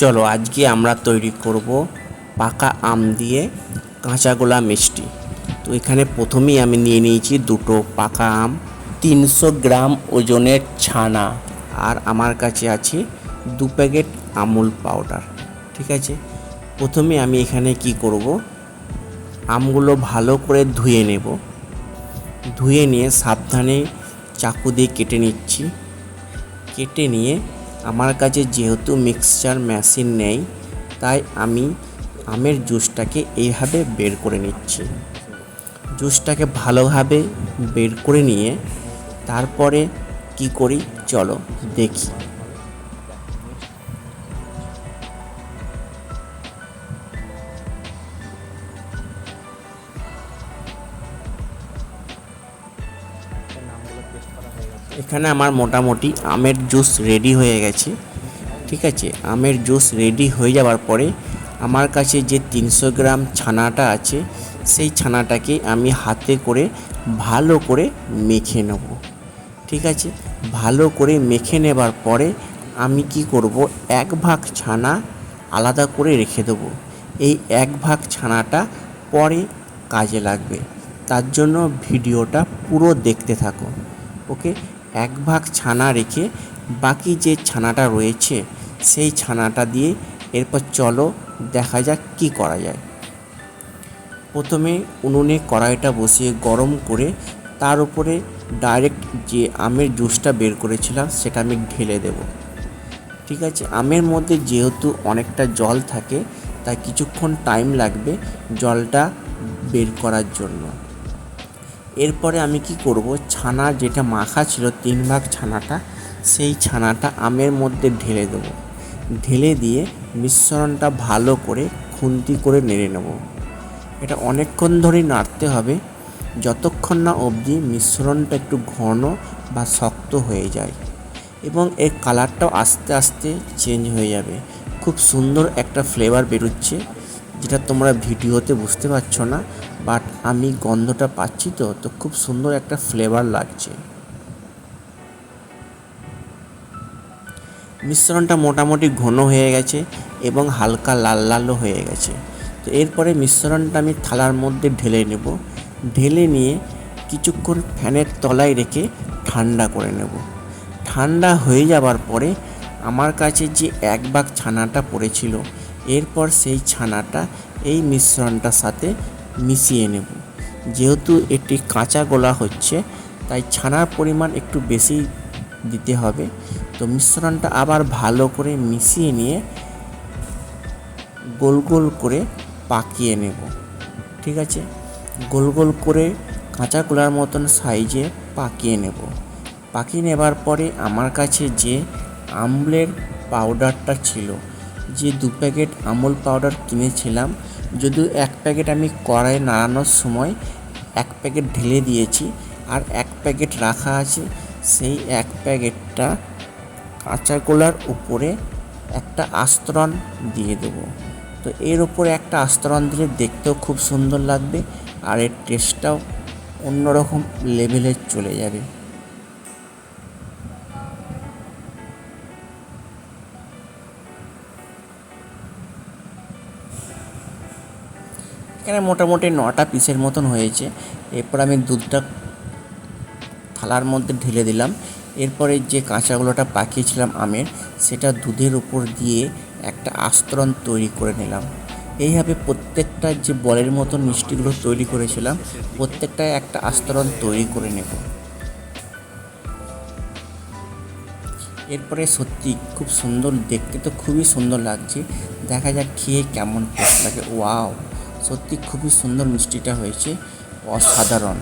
চলো আজকে আমরা তৈরি করব পাকা আম দিয়ে কাঁচা গোলা মিষ্টি। তো এখানে প্রথমেই আমি নিয়ে নিয়েছি দুটো পাকা আম, তিনশো গ্রাম ওজনের ছানা আর আমার কাছে আছে দু প্যাকেট আমুল পাউডার, ঠিক আছে? প্রথমে আমি এখানে কি করব? আমগুলো ভালো করে ধুয়ে নেব। ধুয়ে নিয়ে সাবধানে চাকু দিয়ে কেটে নিচ্ছি। কেটে নিয়ে আমার কাছে যেহেতু মিক্সচার মেশিন নেই, তাই আমি আমের জুসটাকে এইভাবে বের করে নিচ্ছি। জুসটাকে ভালোভাবে বের করে নিয়ে তারপরে কি করি? চলো দেখি। এখানে আমার মোটামুটি আমের জুস রেডি হয়ে গেছে, ঠিক আছে? আমের জুস রেডি হয়ে যাওয়ার পরে আমার কাছে যে তিনশো গ্রাম ছানাটা আছে, সেই ছানাটাকে আমি হাতে করে ভালো করে মেখে নেব, ঠিক আছে? ভালো করে মেখে নেবার পরে আমি কি করব? এক ভাগ ছানা আলাদা করে রেখে দেবো। এই এক ভাগ ছানাটা পরে কাজে লাগবে। তার জন্য ভিডিওটা পুরো দেখতে থাকো, ওকে? এক ভাগ ছানা রেখে বাকি যে ছানাটা রয়েছে, সেই ছানাটা দিয়ে এরপর চলো দেখা যাক কি করা যায়। প্রথমে উনুনে কড়াইটা বসিয়ে গরম করে তার উপরে ডাইরেক্ট যে আমের জুসটা বের করেছিলাম, সেটা আমি ঢেলে দেব। ঠিক আছে, আমের মধ্যে যেহেতু অনেকটা জল থাকে, তাই কিছুক্ষণ টাইম লাগবে জলটা বের করার জন্য। এরপরে আমি কি করব? ছানা যেটা মাখা ছিল, তিন ভাগ ছানাটা, সেই ছানাটা আমের মধ্যে ঢেলে দেবো। ঢেলে দিয়ে মিশ্রণটা ভালো করে খুন্তি করে নেড়ে নেব। এটা অনেকক্ষণ ধরেই নাড়তে হবে। যতক্ষণ না অবধি মিশ্রণটা একটু ঘন বা শক্ত হয়ে যায় এবং এর কালারটাও আস্তে আস্তে চেঞ্জ হয়ে যাবে। খুব সুন্দর একটা ফ্লেভার বেরোচ্ছে। যেটা তোমরা ভিডিওতে বুঝতে পারছ না বাট আমি গন্ধটা পাচ্ছি তো তো খুব সুন্দর একটা ফ্লেভার লাগছে। মিশ্রণটা মোটামুটি ঘন হয়ে গেছে এবং হালকা লাল লালও হয়ে গেছে। তো এরপরে মিশ্রণটা আমি থালার মধ্যে ঢেলে নেব। ঢেলে নিয়ে কিছুক্ষণ ফ্যানের তলায় রেখে ঠান্ডা করে নেব। ঠান্ডা হয়ে যাবার পরে আমার কাছে যে এক বাগ ছানাটা পড়েছিল এরপর সেই ছানাটা এই মিশ্রণটার সাথে মিশিয়ে নেব। যেহেতু এটি কাঁচা গোলা হচ্ছে, তাই ছানার পরিমাণ একটু বেশি দিতে হবে। তো মিশ্রণটা আবার ভালো করে মিশিয়ে নিয়ে গোল গোল করে পাকিয়ে নেব। ঠিক আছে? গোল গোল করে কাঁচা গোলার মতন সাইজে পাকিয়ে নেব। পাকিয়ে নেবার পরে আমার কাছে যে আমলের পাউডারটা ছিল যে দু প্যাকেট আমুল পাউডার কিনেছিলাম, যদিও এক প্যাকেট আমি কড়াই নাড়ানোর সময় এক প্যাকেট ঢেলে দিয়েছি আর এক প্যাকেট রাখা আছে, সেই এক প্যাকেটটা কাঁচা গোলার উপরে একটা আস্তরণ দিয়ে দেবো। তো এর উপরে একটা আস্তরণ দিলে দেখতেও খুব সুন্দর লাগবে আর এর টেস্টটাও অন্যরকম লেভেলে চলে যাবে। এখানে মোটামুটি নটা পিসের মতন হয়েছে। এরপর আমি দুধটা থালার মধ্যে ঢেলে দিলাম। এরপরে যে কাঁচাগুলোটা পাকিয়েছিলাম আমের, সেটা দুধের উপর দিয়ে একটা আস্তরণ তৈরি করে নিলাম। এইভাবে প্রত্যেকটা যে বলের মতন মিষ্টিগুলো তৈরি করেছিলাম, প্রত্যেকটায় একটা আস্তরণ তৈরি করে নেব। এরপরে সত্যি খুব সুন্দর, দেখতে তো খুবই সুন্দর লাগছে। দেখা যাক খেয়ে কেমন লাগে। ওয়াও! সত্যি খুবই সুন্দর মিষ্টিটা হয়েছে অসাধারণ।